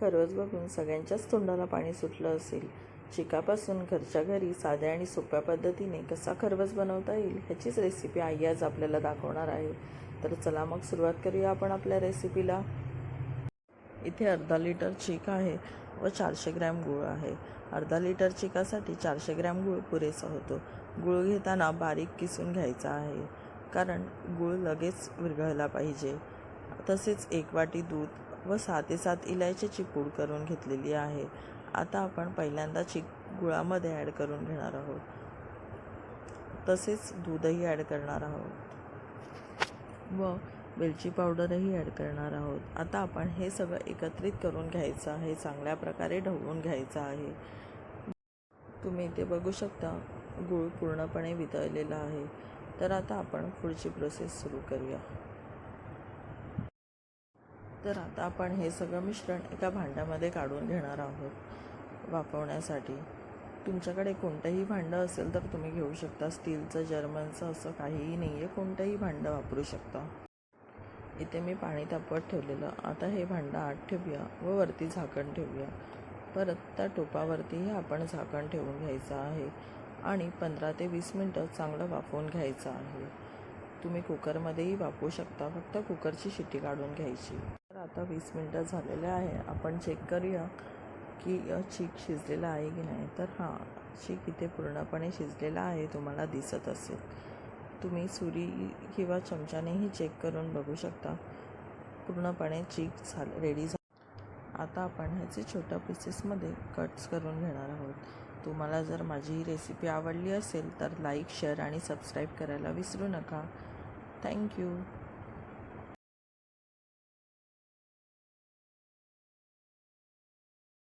खरवस बघून सगळ्यांच्याच तोंडाला पाणी सुटलं असेल. चिकापासून घरच्या घरी साध्या आणि सोप्या पद्धतीने कसा खरवस बनवता येईल ह्याचीच रेसिपी आई आज आपल्याला दाखवणार आहे. तर चला मग सुरुवात करूया आपण आपल्या रेसिपीला इथे अर्धा लिटर चीक आहे व चारशे ग्रॅम गूळ आहे. अर्धा लिटर चिकासाठी चारशे ग्रॅम गूळ पुरेसा होतो. गूळ घेताना बारीक किसून घ्यायचा आहे. कारण गूळ लगेच विरघळला पाहिजे. तसेच एक वाटी दूध व सहा ते सात इलायचीची पूड करून घेतलेली आहे. आता आपण पहिल्यांदा चिक गुळामध्ये ॲड करून घेणार आहोत. तसेच दूधही ॲड करणार आहोत. व वेलची पावडरही ॲड करणार आहोत. आता आपण हे सगळं एकत्रित करून घ्यायचं आहे. चांगल्या प्रकारे ढवळून घ्यायचं आहे. तुम्ही इथे बघू शकता गूळ पूर्णपणे वितळलेला आहे. तर आता आपण पुढची प्रोसेस सुरू करूया. तर आता आपण हे सगळं मिश्रण एका भांड्यामध्ये काढून घेणार आहोत वाफवण्यासाठी. तुमच्याकडे कोणतंही भांडं असेल तर तुम्ही घेऊ शकता. स्टीलचं जर्मनचं असं काहीही नाही आहे कोणतंही भांडं वापरू शकता. इथे मी पाणी तापवत ठेवलेलं. आता हे भांडं आत ठेवूया व वरती झाकण ठेवूया. परत त्या टोपावरतीही आपण झाकण ठेवून घ्यायचं आहे आणि पंधरा ते वीस मिनटं चांगलं वाफवून घ्यायचं आहे. तुम्ही कुकरमध्येही वापरू शकता. फक्त कुकरची शिट्टी काढून घ्यायची. आता वीस मिनटं झालेले आहे. आपण चेक करूया की चीक शिजलेला आहे की नाही. तर हां चीक इथे पूर्णपणे शिजलेला आहे तुम्हाला दिसत असेल. तुम्ही सुरी किंवा चमच्यानेही चेक करून बघू शकता. पूर्णपणे चीक झालं रेडी झालं. आता आपण ह्याचे छोट्या पीसेसमध्ये कट्स करून घेणार आहोत. तुम्हाला जर माझी ही रेसिपी आवडली असेल तर लाईक शेअर आणि सबस्क्राईब करायला विसरू नका. थँक्यू